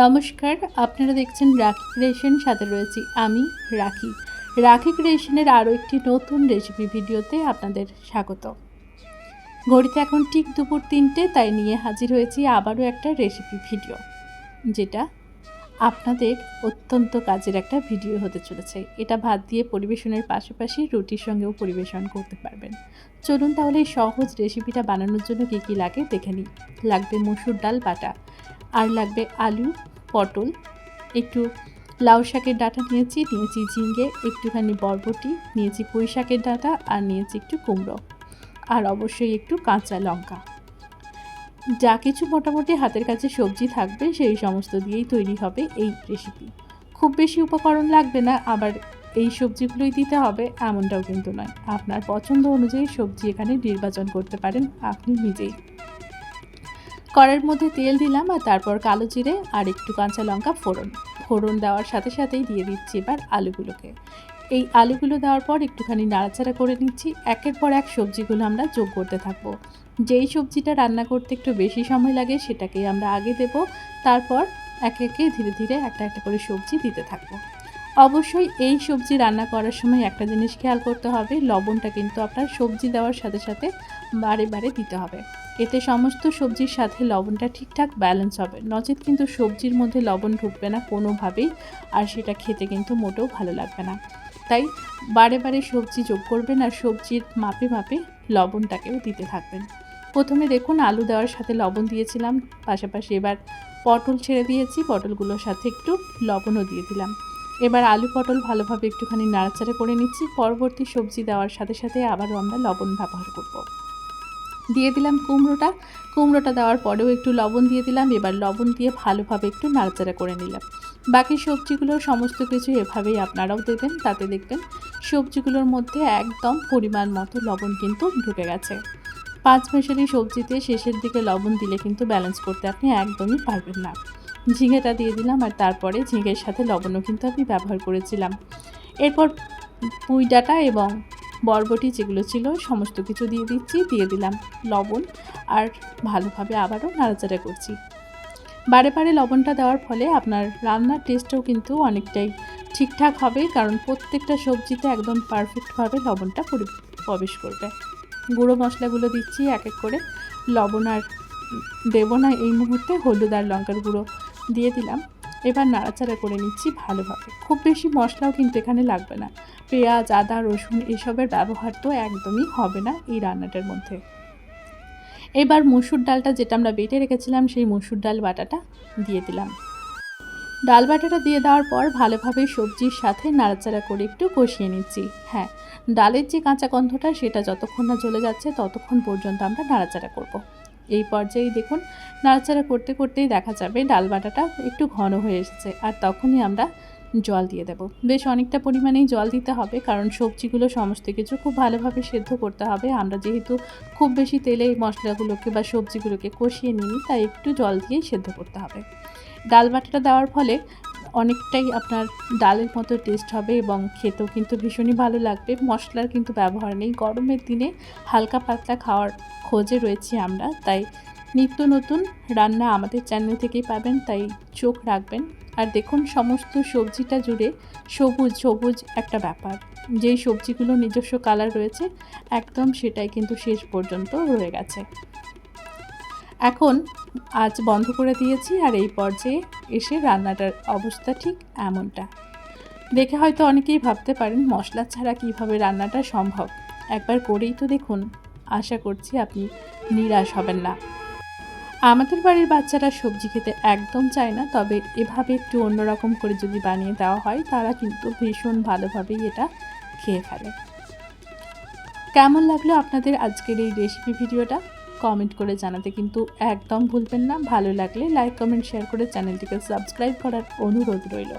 নমস্কার, আপনারা দেখছেন রাখি ক্রিয়েশন, সাথে রয়েছি আমি, রাখি। রাখি ক্রিয়েশনের আরও একটি নতুন রেসিপি ভিডিওতে আপনাদের স্বাগত। ঘড়িতে এখন ঠিক দুপুর তিনটে, তাই নিয়ে হাজির হয়েছি আবারও একটা রেসিপি ভিডিও, যেটা আপনাদের অত্যন্ত কাজের একটা ভিডিও হতে চলেছে। এটা ভাত দিয়ে পরিবেশনের পাশাপাশি রুটির সঙ্গেও পরিবেশন করতে পারবেন। চলুন তাহলে এই সহজ রেসিপিটা বানানোর জন্য কী কী লাগে দেখে নিই। লাগবে মসুর ডাল, বাটা। আর লাগবে আলু, পটল, একটু লাউ শাকের ডাঁটা নিয়েছি নিয়েছি ঝিঙ্গে একটুখানি বরবটি, নিয়েছি পুঁই শাকের ডাঁটা আর নিয়েছি একটু কুমড়ো আর অবশ্যই একটু কাঁচা লঙ্কা। যা কিছু মোটামুটি হাতের কাছে সবজি থাকবে, সেই সমস্ত দিয়েই তৈরি হবে এই রেসিপি খুব বেশি উপকরণ লাগবে না, আবার এই সবজিগুলোই দিতে হবে, এমনটাও কিন্তু নয়। আপনার পছন্দ অনুযায়ী সবজি এখানে নির্বাচন করতে পারেন, আপনি নিজেই। কড়াইয়ের মধ্যে তেল দিলাম আর তারপর কালো জিরে আর একটু কাঁচা লঙ্কা ফোড়ন। ফোড়ন দেওয়ার সাথে সাথেই দিয়ে দিচ্ছি এবার আলুগুলোকে। এই আলুগুলো দেওয়ার পর একটুখানি নাড়াচাড়া করে নিচ্ছি। একের পর এক সবজিগুলো আমরা যোগ করতে থাকব। যেই সবজিটা রান্না করতে একটু বেশি সময় লাগে সেটাকেই আমরা আগে দেব। তারপর একে একে ধীরে ধীরে একটা একটা করে সবজি দিতে থাকব। অবশ্যই এই সবজি রান্না করার সময় একটা জিনিস খেয়াল করতে হবে, লবণটা কিন্তু আপনার সবজি দেওয়ার সাথে সাথে বারে বারে দিতে হবে। এতে সমস্ত সবজির সাথে লবণটা ঠিকঠাক ব্যালেন্স হবে। নচেত কিন্তু সবজির মধ্যে লবণ ঢুকবে না কোনোভাবেই, আর সেটা খেতে কিন্তু মোটেও ভালো লাগবে না। তাই বারে বারে সবজি যোগ করবেন আর সবজির মাপে মাপে লবণটাকেও দিতে থাকবেন। প্রথমে দেখুন আলু দেওয়ার সাথে লবণ দিয়েছিলাম, পাশাপাশি এবার পটল ছেড়ে দিয়েছি, পটলগুলোর সাথে একটু লবণও দিয়ে দিলাম। এবার আলু পটল ভালোভাবে একটুখানি নাড়াচাড়া করে নিচ্ছি, পরবর্তী সবজি দেওয়ার সাথে সাথে আবারও আমরা লবণ ব্যবহার করব। দিয়ে দিলাম কুমড়োটা। কুমড়োটা দেওয়ার পরেও একটু লবণ দিয়ে দিলাম। এবার লবণ দিয়ে ভালোভাবে একটু নাড়াচাড়া করে নিলাম। বাকি সবজিগুলোর সমস্ত কিছু এভাবেই আপনারাও দেবেন, তাতে দেখবেন সবজিগুলোর মধ্যে একদম পরিমাণ মতো লবণ কিন্তু ঢুকে গেছে। পাঁচ মেশালি সবজিতে শেষের দিকে লবণ দিলে কিন্তু ব্যালেন্স করতে আপনি একদমই পারবেন না। ঝিঙেটা দিয়ে দিলাম আর তারপরে ঝিঙের সাথে লবণও কিন্তু আমি ব্যবহার করেছিলাম। এরপর পুঁই ডাটা এবং বরবটি যেগুলো ছিল, সমস্ত কিছু দিয়ে দিচ্ছি, দিয়ে দিলাম লবণ আর ভালোভাবে আবারও নাড়াচাড়া করছি। বারে বারে লবণটা দেওয়ার ফলে আপনার রান্নার টেস্টও কিন্তু অনেকটাই ঠিকঠাক হবে, কারণ প্রত্যেকটা সবজিতে একদম পারফেক্টভাবে লবণটা পরি- প্রবেশ করবে। গুঁড়ো মশলাগুলো দিচ্ছি এক এক করে। লবণ আর দেবো না এই মুহূর্তে, হলুদ আর লঙ্কার গুঁড়ো দিয়ে দিলাম। এবার নাড়াচাড়া করে নিচ্ছি ভালোভাবে। খুব বেশি মশলাও কিন্তু এখানে লাগবে না। পেঁয়াজ, আদা, রসুন এসবের ব্যবহার তো একদমই হবে না এই রান্নাটার মধ্যে। এবার মসুর ডালটা যেটা আমরা বেটে রেখেছিলাম, সেই মসুর ডাল বাটাটা দিয়ে দিলাম। ডাল বাটাটা দিয়ে দেওয়ার পর ভালোভাবে সবজির সাথে নাড়াচাড়া করে একটু কষিয়ে নিচ্ছি। হ্যাঁ ডালের যে কাঁচা গন্ধটা, সেটা যতক্ষণ না চলে যাচ্ছে, ততক্ষণ পর্যন্ত আমরা নাড়াচাড়া করব। এই পর্যায়ে দেখুন, নাড়াচাড়া করতে করতেই দেখা যাবে ডাল বাটাটা একটু ঘন হয়ে এসেছে আর তখনই আমরা জল দিয়ে দেব। বেশ অনেকটা পরিমাণেই জল দিতে হবে কারণ সবজিগুলো সমস্ত কিছু খুব ভালোভাবে সেদ্ধ করতে হবে। আমরা যেহেতু খুব বেশি তেলে এই মশলাগুলোকে বা সবজিগুলোকে কষিয়ে নিই তাই একটু জল দিয়েই সেদ্ধ করতে হবে। ডাল বাটাটা দেওয়ার ফলে অনেকটাই আপনার ডালের মতো টেস্ট হবে এবং খেতেও কিন্তু ভীষণই ভালো লাগবে। মশলার কিন্তু ব্যবহার নেই। গরমের দিনে হালকা পাতলা খাওয়ার খোঁজে রয়েছি আমরা। তাই নিত্য নতুন রান্না আমাদের চ্যানেল থেকেই পাবেন। তাই চোখ রাখবেন। আর দেখুন, সমস্ত সবজিটা জুড়ে সবুজ সবুজ একটা ব্যাপার। যেই সবজিগুলো নিজস্ব কালার রয়েছে, একদম সেটাই কিন্তু শেষ পর্যন্ত রয়ে গেছে। এখন আজ বন্ধ করে দিয়েছি আর এই পর্যায়ে এসে রান্নাটার অবস্থা ঠিক এমনটা। দেখে হয়তো অনেকেই ভাবতে পারেন, মশলা ছাড়া কীভাবে রান্নাটা সম্ভব? একবার করেই তো দেখুন, আশা করছি আপনি নিরাশ হবেন না। আমাদের বাড়ির বাচ্চারা সবজি খেতে একদম চায় না, তবে এভাবে একটু অন্যরকম করে যদি বানিয়ে দেওয়া হয়, তারা কিন্তু ভীষণ ভালোভাবেই এটা খেয়ে ফেলে। কেমন লাগল আপনাদের আজকের এই রেসিপি ভিডিওটা? কমেন্ট করে জানাতে কিন্তু একদম ভুলবেন না। ভালো লাগলে লাইক কমেন্ট শেয়ার করে চ্যানেলটিকে সাবস্ক্রাইব করার অনুরোধ রইল।